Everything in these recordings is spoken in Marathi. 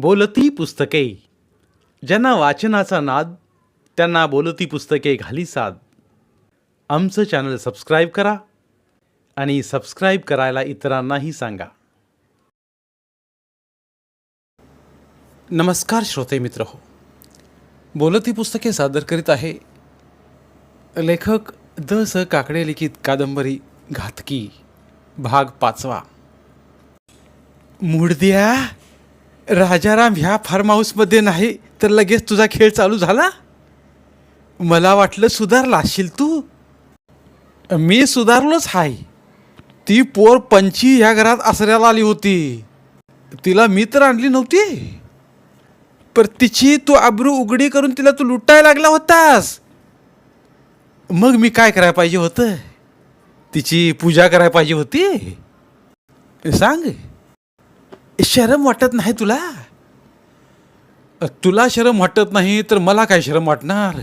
बोलती पुस्तके. ज्यांना वाचनाचा नाद त्यांना बोलती पुस्तके घाली साद. आमचं चॅनल सबस्क्राईब करा आणि सबस्क्राईब करायला इतरांनाही सांगा. नमस्कार श्रोते मित्र हो. बोलती पुस्तके सादर करीत आहे लेखक द स काकडे लिखित कादंबरी घातकी भाग पाचवा. मुडद्या राजाराम ह्या फार्म हाऊसमध्ये नाही तर लगेच तुझा खेळ चालू झाला? मला वाटलं सुधारला असशील तू. मी सुधारलोच हाय. ती पोर पंची ह्या घरात आसऱ्याला आली होती. तिला मी तर आणली नव्हती. पर तिची तू आबरू उघडी करून तिला तू लुटायला लागला होतास. मग मी काय करायला पाहिजे होतं? तिची पूजा करायला पाहिजे होती? सांग. शरम वाटत नाही तुला? तुला शरम वाटत नाही तर मला काय शरम वाटणार?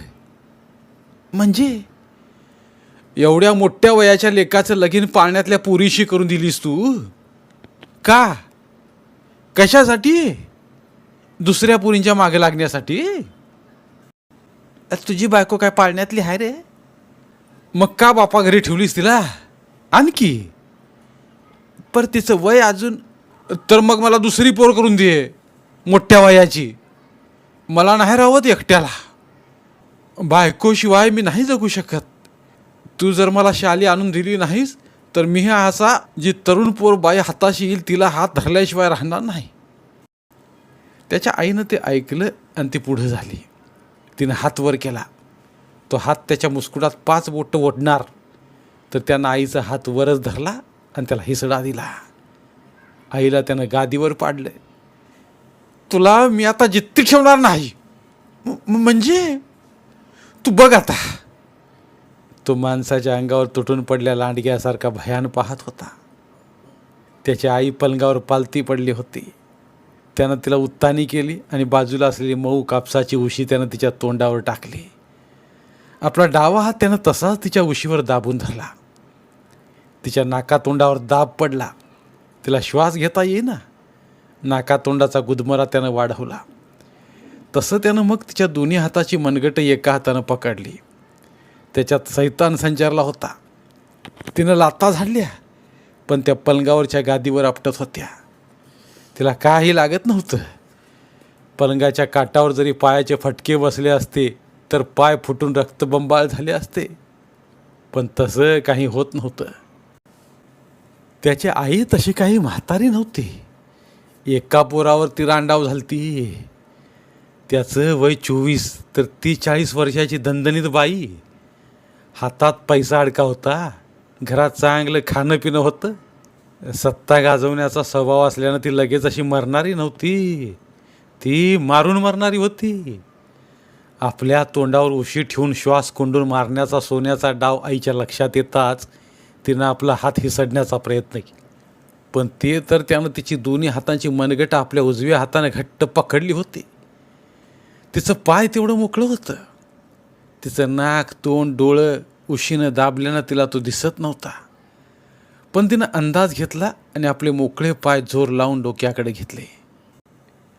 म्हणजे? एवढ्या मोठ्या वयाच्या लेकाचं लगीन पाळण्यातल्या पुरीशी करून दिलीस तू? का? कशासाठी? दुसऱ्या पुरींच्या मागे लागण्यासाठी? तुझी बायको काय पाळण्यातली आहे रे? मग का बापा घरी ठेवलीस तिला? आणखी? पर तिचं वय अजून तर मग मला दुसरी पोर करून दे मोठ्या वयाची. मला नाही राहत एकट्याला. बायकोशिवाय मी नाही जगू शकत. तू जर मला शाली आणून दिली नाहीस तर मी हा असा जी तरुण पोर बाई हाताशी येईल तिला हात धरल्याशिवाय राहणार नाही. त्याच्या आईनं ते ऐकलं आणि ती पुढं झाली. तिनं हात वर केला. तो हात त्याच्या मुस्कुटात पाच बोटं ओढणार. तर त्यानं आईचा हात वरच धरला आणि त्याला हिसडा दिला. आईला त्यानं गादीवर पाडलं तुला मी आता जित्ती ठेवणार नाही. म्हणजे? तू बघ आता. तो माणसाच्या अंगावर तुटून पडल्या लांडग्यासारखा भयान पाहत होता. त्याची आई पलंगावर पालती पडली होती. त्यानं तिला उत्तानी केली आणि बाजूला असलेली मऊ कापसाची उशी त्यानं तिच्या तोंडावर टाकली. आपला डावा हात त्यानं तसाच तिच्या उशीवर दाबून धरला. तिच्या नाकातोंडावर दाब पडला. तिला श्वास घेता येईना. नाकातोंडाचा गुदमरा त्यानं वाढवला. तसं त्यानं मग तिच्या दोन्ही हाताची मनगट एका हातानं पकडली. त्याच्यात सैतान संचारला होता. तिनं लाता झाडल्या पण त्या पलंगावरच्या गादीवर आपटत होत्या. तिला काही लागत नव्हतं. पलंगाच्या काटावर जरी पायाचे फटके बसले असते तर पाय फुटून रक्तबंबाळ झाले असते. पण तसं काही होत नव्हतं. त्याची आई तशी काही म्हातारी नव्हती. एका पोरावर ती रांडाव झालती. त्याचं वय चोवीस तर ती चाळीस वर्षाची दणदणीत बाई. हातात पैसा अडका होता. घरात चांगलं खाणं पिणं होतं. सत्ता गाजवण्याचा स्वभाव असल्यानं ती लगेच अशी मरणारी नव्हती. ती मारून मरणारी होती. आपल्या तोंडावर उशी ठेवून श्वास कोंडून मारण्याचा सोन्याचा डाव आईच्या लक्षात येताच तिनं आपला हात हिसडण्याचा प्रयत्न केला. पण ते तर त्यानं तिची दोन्ही हातांची मनगटं आपल्या उजव्या हाताने घट्ट पकडली होती. तिचं पाय तेवढं मोकळं होतं. तिचं नाक तोंड डोळं उशीनं दाबल्यानं तिला तो दिसत नव्हता. पण तिनं अंदाज घेतला आणि आपले मोकळे पाय जोर लावून डोक्याकडे घेतले.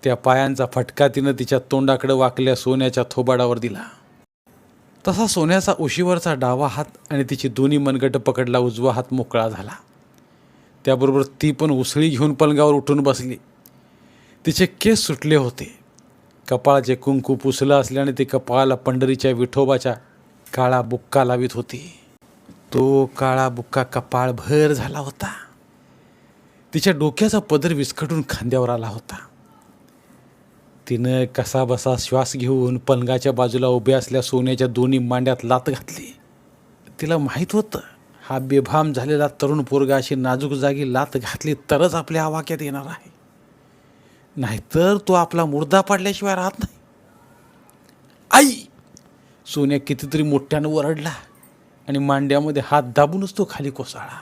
त्या पायांचा फटका तिनं तिच्या तोंडाकडे वाकल्या सोन्याच्या थोबाडावर दिला. तसा सोन्याचा उशीवरचा डावा हात आणि तिची दोन्ही मनगट पकडला उजवा हात मोकळा झाला. त्याबरोबर ती पण उसळी घेऊन पलंगावर उठून बसली. तिचे केस सुटले होते. कपाळाचे कुंकू पुसलं असल्याने ती कपाळाला पंढरीच्या विठोबाच्या काळा बुक्का लावित होती. तो काळा बुक्का कपाळभर झाला होता. तिच्या डोक्याचा पदर विस्कटून खांद्यावर आला होता. तिनं कसाबसा श्वास घेऊन पलंगाच्या बाजूला उभ्या असल्या सोन्याच्या दोन्ही मांड्यात लात घातली. तिला माहीत होतं हा बेभाम झालेला तरुण पोरगा अशी नाजूक जागी लात घातली तरच आपल्या आवाक्यात येणार आहे. नाहीतर तो आपला मुर्दा पाडल्याशिवाय राहत नाही. आई! सोन्या कितीतरी मोठ्यानं ओरडला आणि मांड्यामध्ये हात दाबूनच तो खाली कोसळला.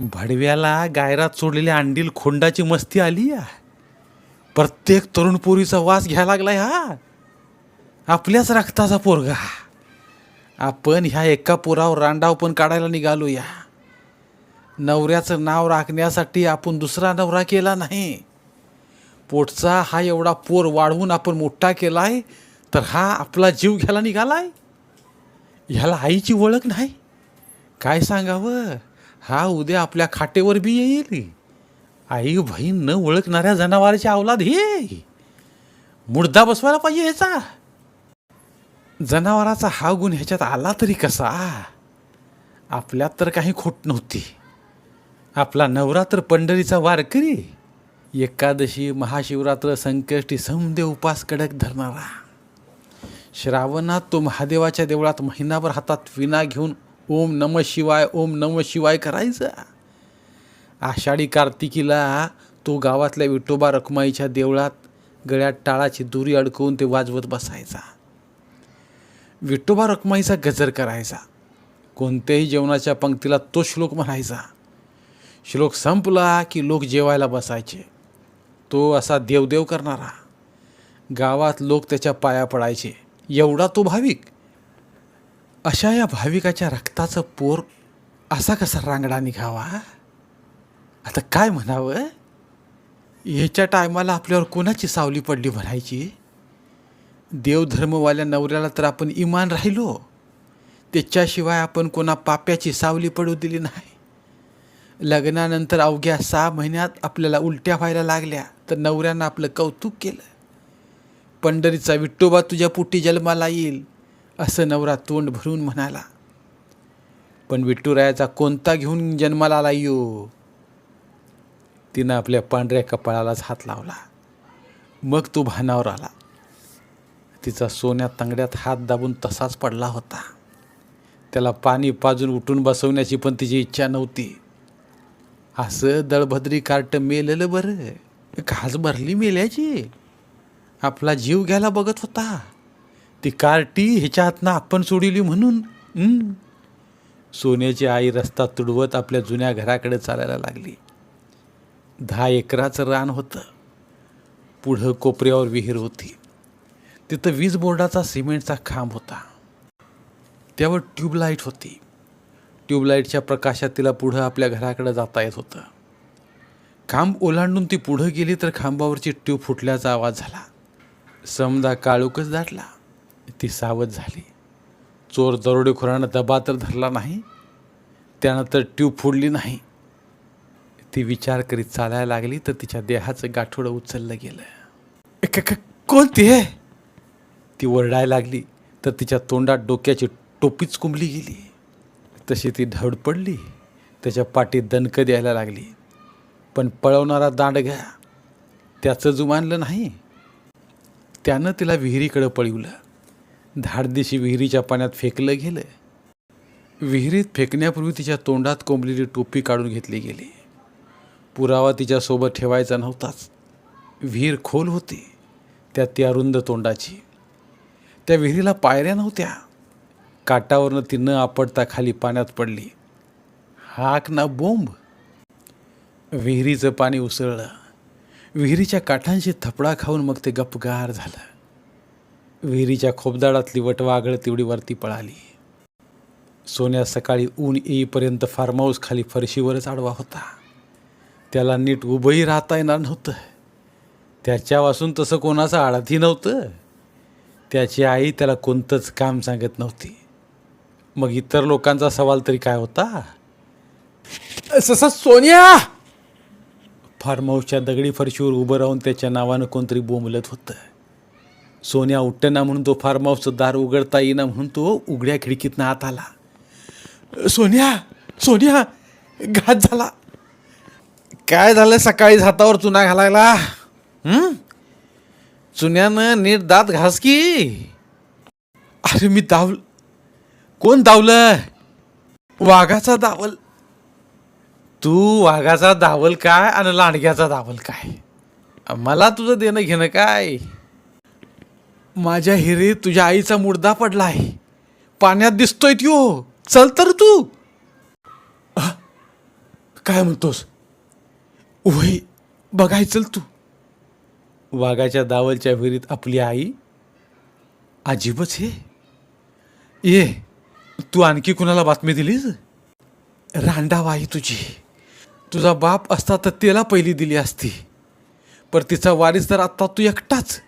भडव्याला गायरात सोडलेल्या अंडील खोंडाची मस्ती आली या प्रत्येक तरुण पोरीचा वास घ्यायला लागलाय हा. आपल्याच रक्ताचा पोरगा. आपण ह्या एका पोरावर रांडाव पण काढायला निघालो या नवऱ्याचं नाव राखण्यासाठी आपण दुसरा नवरा केला नाही. पोटचा हा एवढा पोर वाढवून आपण मोठा केलाय तर हा आपला जीव घ्यायला निघालाय? ह्याला आईची ओळख नाही? काय सांगावं? हा उद्या आपल्या खाटेवर बी येईल. आई बहीण न ओळखणाऱ्या जनावराची अवलाद हे. मुडदा बसवायला पाहिजे ह्याचा. जनावराचा हा गुण ह्याच्यात आला तरी कसा? आपल्यात तर काही खोट नव्हती. आपला नवरा तर पंढरीचा वारकरी. एकादशी महाशिवरात्र संकष्टी समदेव उपास कडक धरणारा. श्रावणात तो महादेवाच्या देवळात महिनाभर हातात विना घेऊन ओम नम शिवाय ओम नम शिवाय करायचा. आषाढी कार्तिकीला तो गावातल्या विठोबा रखुमाईच्या देवळात गळ्यात टाळाची दुरी अडकवून ते वाजवत बसायचा. विठोबा रखुमाईचा गजर करायचा. कोणत्याही जेवणाच्या पंक्तीला तो श्लोक म्हणायचा. श्लोक संपला की लोक जेवायला बसायचे. तो असा देवदेव करणारा. गावात लोक त्याच्या पाया पडायचे. एवढा तो भाविक. अशा या भाविकाच्या रक्ताचं पोर असा कसा रांगडा निघावा? आता काय म्हणावं? ह्याच्या टायमाला आपल्यावर कोणाची सावली पडली म्हणायची? देवधर्मवाल्या नवऱ्याला तर आपण इमान राहिलो. त्याच्याशिवाय आपण कोणा पाप्याची सावली पडू दिली नाही. लग्नानंतर अवघ्या सहा महिन्यात आपल्याला उलट्या व्हायला लागल्या तर नवऱ्यानं आपलं कौतुक केलं. पंढरीचा विठ्ठोबा तुझ्या पोटी जन्माला येईल असं नवरा तोंड भरून म्हणाला. पण विठ्ठुरायाचा कोणता घेऊन जन्माला आला यो? तिनं आपल्या पांढऱ्या कपाळालाच हात लावला. मग तो भानावर आला. तिचा सोन्या तांगड्यात हात दाबून तसाच पडला होता. त्याला पाणी पाजून उठून बसवण्याची पण तिची इच्छा नव्हती. असं दळभद्री कार्ट मेलेलं बरं. खास भरली मेल्याची. आपला जीव घ्यायला बघत होता. ती कार्टी ह्याच्या हातनं आपण सोडिली म्हणून. सोन्याची आई रस्ता तुडवत आपल्या जुन्या घराकडे चालायला लागली. दहा एकराचं रान होतं. पुढं कोपऱ्यावर विहीर होती. तिथं वीज बोर्डाचा सिमेंटचा खांब होता. त्यावर ट्यूबलाईट होती. ट्यूबलाईटच्या प्रकाशात तिला पुढं आपल्या घराकडे जाता येत होतं. खांब ओलांडून ती पुढं गेली तर खांबावरची ट्यूब फुटल्याचा आवाज झाला. समजा काळूकच दाटला. ती सावध झाली. चोर दरोडेखोरानं दबा तर धरला नाही. त्यानंतर ट्यूब फुडली नाही. ती विचार करीत चालायला लागली तर तिच्या देहाचं गाठोडं उचललं गेलं. क- कोण ती आहे ती ओरडायला लागली तर तिच्या तोंडात डोक्याची टोपीच कुंबली गेली. तशी ती धड पडली त्याच्या पाठीत दणकं द्यायला लागली. पण पळवणारा दांडगा त्याचं जुमानलं नाही. त्यानं तिला विहिरीकडं पळवलं. धाडदिशी विहिरीच्या पाण्यात फेकलं गेलं. विहिरीत फेकण्यापूर्वी तिच्या तोंडात कोंबलेली टोपी काढून घेतली गेली. पुरावा तिच्यासोबत ठेवायचा नव्हताच. विहीर खोल होती. त्यात ती अरुंद तोंडाची. त्या विहिरीला पायऱ्या नव्हत्या. काटावरनं ती न आपडता खाली पाण्यात पडली. हाक ना बोंब. विहिरीचं पाणी उसळलं. विहिरीच्या काठांशी थपडा खाऊन मग ते गपगार झालं. विहिरीच्या खोबदाडातली वटवागळ तेवढी वरती पळाली. सोन्या सकाळी ऊन येईपर्यंत फार्म हाऊस खाली फरशीवरच आडवा होता. त्याला नीट उभंही राहता येणार नव्हतं. त्याच्यापासून तसं कोणाचं आडतही नव्हतं. त्याची आई त्याला कोणतंच काम सांगत नव्हती. मग इतर लोकांचा सवाल तरी काय होता? ससा सोनिया! फार्म हाऊसच्या दगडी फरशीवर उभं राहून त्याच्या नावानं कोणतरी बोंबलत होतं. सोन्या उठना म्हणून तो फार्म हाऊसचं दार उघडता येईना म्हणून तो उघड्या खिडकीतनं आत आला. सोनिया! सोनिया! घात झाला. काय झालं सकाळीच हातावर चुना घालायला? चुन्यानं नीट दात घास की? अरे मी दावल कोण दावलं? वाघाचा दावल. तू वाघाचा दावल काय आणि लांडग्याचा दावल काय? मला तुझं देणं घेणं काय? माझ्या हिरीत तुझ्या आईचा मुर्दा पडला आहे पाण्यात दिसतोय त्यो. चल तर तू. काय म्हणतोस? वय बघाय चल तू. वाघाच्या दावलच्या विहिरीत आपली आई? अजीबच हे. ये तू आणखी कुणाला बातमी दिलीस? रांडाव आई तुझी. तुझा बाप असता तर त्याला पहिली दिली असती. पर तिचा वारीस तर आत्ता तू एकटाच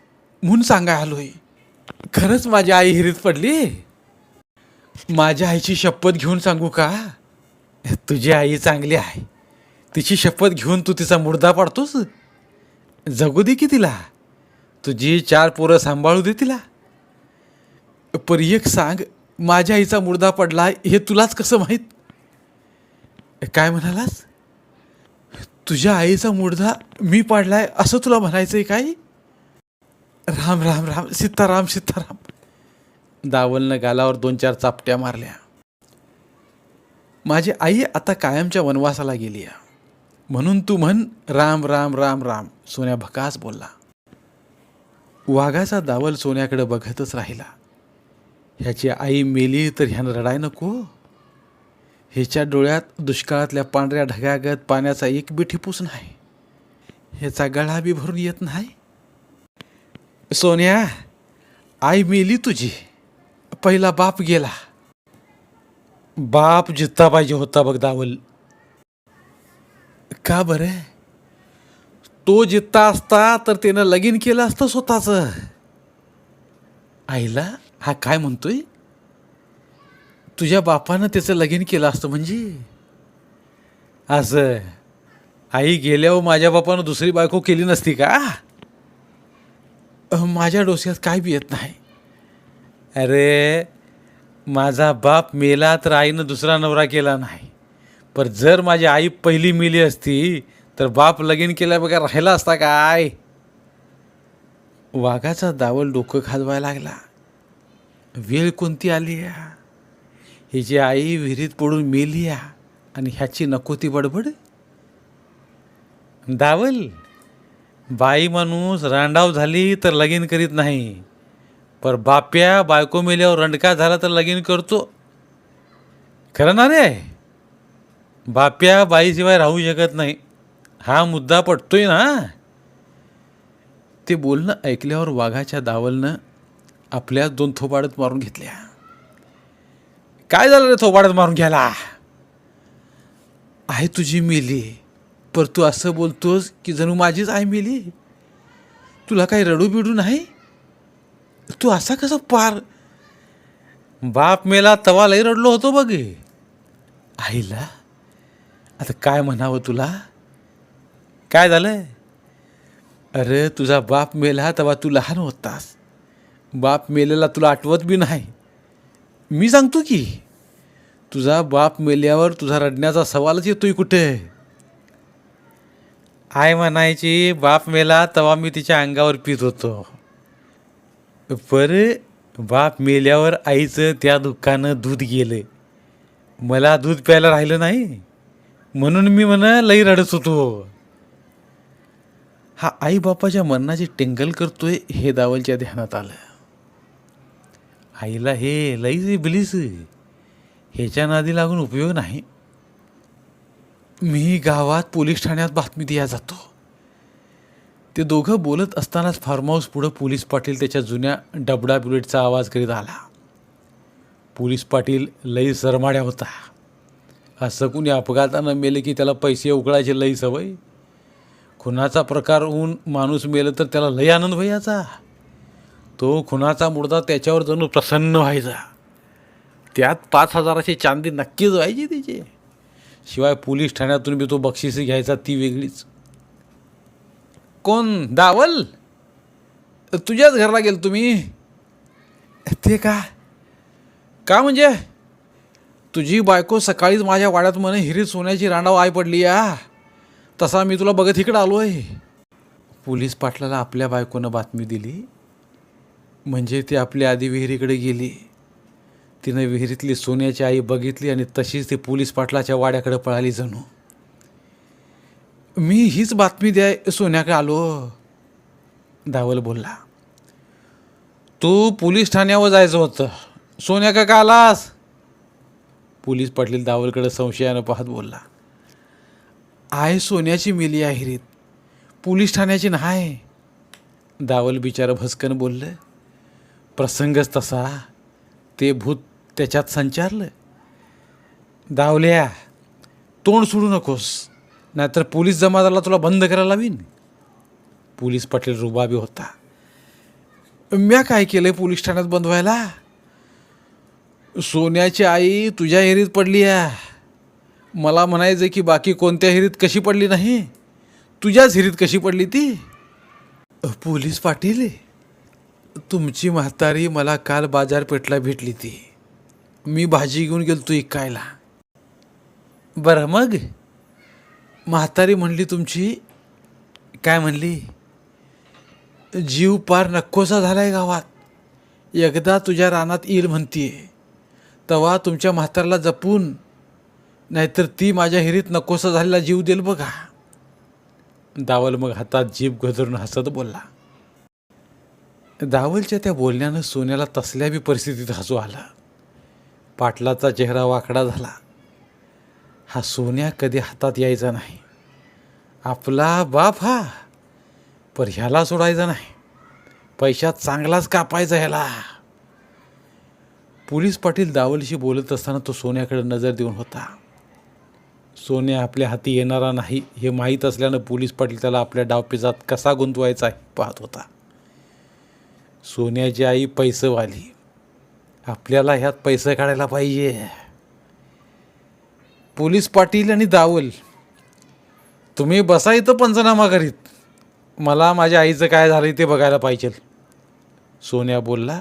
म्हणून सांगाय आलोय. खरंच माझी आई हिरीत पडली? माझ्या आईची शपथ घेऊन सांगू का? तुझी आई चांगली आहे. तिची शपथ घेऊन तू तिचा मुर्दा पाडतोस? जगू दे की तिला. तुझी चार पोरं सांभाळू दे तिला. पर एक सांग माझ्या आईचा मुर्दा पडला हे तुलाच कसं माहीत? काय म्हणालास? तुझ्या आईचा मुर्दा मी पाडलाय असं तुला म्हणायचं आहे काय राम राम राम सीताराम सीताराम. दावलनं गालावर दोन चार चापट्या मारल्या. माझी आई आता कायमच्या वनवासाला गेली आहे म्हणून तू म्हण राम राम राम राम. सोन्या भकास बोलला. वाघाचा दावल सोन्याकडे बघतच राहिला. ह्याची आई मेली तर ह्यानं रडाय नको. ह्याच्या डोळ्यात दुष्काळातल्या पांढऱ्या ढगागत पाण्याचा एक बी ठिपूस नाही. ह्याचा गळा बी भरून येत नाही. सोन्या आई मेली तुझी. पहिला बाप गेला. बाप जित्ता पाहिजे होता बघ दावल. का बरं? तो जित्ता असता तर त्यानं लगीन केलं असतं स्वतःच. आईला हा काय म्हणतोय? तुझ्या बापानं त्याचं लगीन केलं असतं म्हणजे? असं. आई गेल्यावर माझ्या बापानं दुसरी बायको केली नसती का? माझ्या डोस्यात काय बी येत नाही. अरे माझा बाप मेला तर आईनं दुसरा नवरा केला नाही. पर जर माझी आई पहिली मिली असती तर बाप लगीन केल्या बघा राहिला असता काय? वाघाचा दावल डोकं खाजवायला लागला. वेळ कोणती आली या? हिची आई विहिरीत पडून मेली या? आणि ह्याची नको ती बडबड? दावल बाई माणूस रांडाव झाली तर लगीन करीत नाही. पर बाप्या बायको मेल्यावर रंडका झाला तर लगीन करतो. खरं ना रे? बाप्या बाईशिवाय राहू शकत नाही. हा मुद्दा पटतोय ना? ते बोलणं ऐकल्यावर वाघाच्या दावलनं आपल्या दोन थोबाडत मारून घेतल्या. काय झालं रे थोबाडत मारून घ्यायला? आहे तुझी मेली पर तू असं बोलतोस की जणू माझीच आई मेली? तुला काही रडू बिडू नाही? तू असा कसा पार? बाप मेला तवा लई रडलो होतो बघ. आईला आता काय म्हणावं तुला? काय झालं अरे तुझा बाप मेला तेव्हा तू लहान होतास. बाप मेलेला तुला आठवत बी नाही. मी सांगतो की तुझा बाप मेल्यावर तुझा रडण्याचा सवालच येतोय कुठे? आय म्हणायची बाप मेला तेव्हा मी तिच्या अंगावर पित होतो. पर बाप मेल्यावर आईचं त्या दुःखानं दूध गेलं. मला दूध प्यायला राहिलं नाही? म्हणून मी म्हणा लई रडत होतो. हा आई बापाच्या मनाची टिंगल करतोय हे दावलच्या ध्यानात आलं. आईला हे लईच बिलीस ह्याच्या नादी लागून उपयोग नाही. मी गावात पोलीस ठाण्यात बातमी दिया जातो. ते दोघं बोलत असतानाच फार्म हाऊस पुढं पोलीस पाटील त्याच्या जुन्या डबडा बुलेटचा आवाज करीत आला. पोलीस पाटील लई सरमाड्या होता. असं कुणी अपघातानं मेले की त्याला पैसे उकळायचे लई सवय? खुनाचा प्रकार होऊन माणूस मेलं तर त्याला लई आनंद व्हायचा तो खुनाचा मुडदा त्याच्यावर जणू प्रसन्न व्हायचा. त्यात पाच हजाराची चांदी नक्कीच व्हायची तिची. शिवाय पोलीस ठाण्यातून बी तो बक्षिसी घ्यायचा ती वेगळीच. कोण? दावल? तुझ्याच घरला गेल तुम्ही? ते का? का म्हणजे? तुझी बायको सकाळीच माझ्या वाड्यात म्हणे हिरीत सोन्याची रांडाव आय पडली या तसा मी तुला बघत इकडं आलो आहे पोलीस पाटलाला आपल्या बायकोनं बातमी दिली. म्हणजे ती आपल्या आधी विहिरीकडे गेली. तिनं विहिरीतली सोन्याची आई बघितली आणि तशीच ती पोलीस पाटलाच्या वाड्याकडे पळाली जणू. मी हीच बातमी द्याय सोन्याकडे आलो. दावल बोलला. तू पोलीस ठाण्यावर जायचं होतं. सोन्या का का आलास? पोलीस पाटील दावलकडे संशयानं पाहत बोलला आहे सोन्याची मिली आहे पोलीस ठाण्याची नाही. दावल बिचारं भस्कन बोललं प्रसंगच तसा. ते भूत त्याच्यात संचारलं. दावल्या तोंड सोडू नकोस नाहीतर पोलीस जमादाला तुला बंद करायला लावीन. पोलीस पाटील रुबाबी होता म्या काय केलं पोलीस ठाण्यात बंद व्हायला? सोन्याची आई तुझ्या हिरीत पडली आहे. मला म्हणायचं की बाकी कोणत्या हिरीत कशी पडली नाही? तुझ्याच हिरीत कशी पडली ती? पोलीस पाटील तुमची म्हातारी मला काल बाजारपेठला भेटली ती. मी भाजी घेऊन गेलो तू इकायला. बरं मग? म्हातारी म्हणली तुमची. काय म्हणली? जीव पार नक्कोसा झालाय गावात. एकदा तुझ्या रानात येईल म्हणतीये. तवा तुमच्या म्हाताऱ्याला जपून नाहीतर ती माझ्या हिरीत नकोसा झालेला जीव देईल बघा. दावल मग हातात जीभ गजरून हसत बोलला. दावलच्या त्या बोलण्यानं सोन्याला तसल्या बी परिस्थितीत हसू आला. पाटलाचा चेहरा वाकडा झाला. हा सोन्या कधी हातात यायचा नाही. आपला बाप हा पर ह्याला सोडायचा नाही. पैशात चांगलाच कापायचा ह्याला. पोलीस पाटील दावलशी बोलत असताना तो सोन्याकडे नजर देऊन होता. सोन्या आपल्या हाती येणारा नाही हे माहीत असल्यानं पोलीस पाटील त्याला आपल्या डावपेचात कसा गुंतवायचा पाहत होता. सोन्याची आई पैसेवाली. आपल्याला ह्यात पैसे काढायला पाहिजे. पोलीस पाटील आणि दावल तुम्ही बसा इथं पंचनामा करीत. मला माझ्या आईचं काय झालं ते बघायला पाहिजे. सोन्या बोलला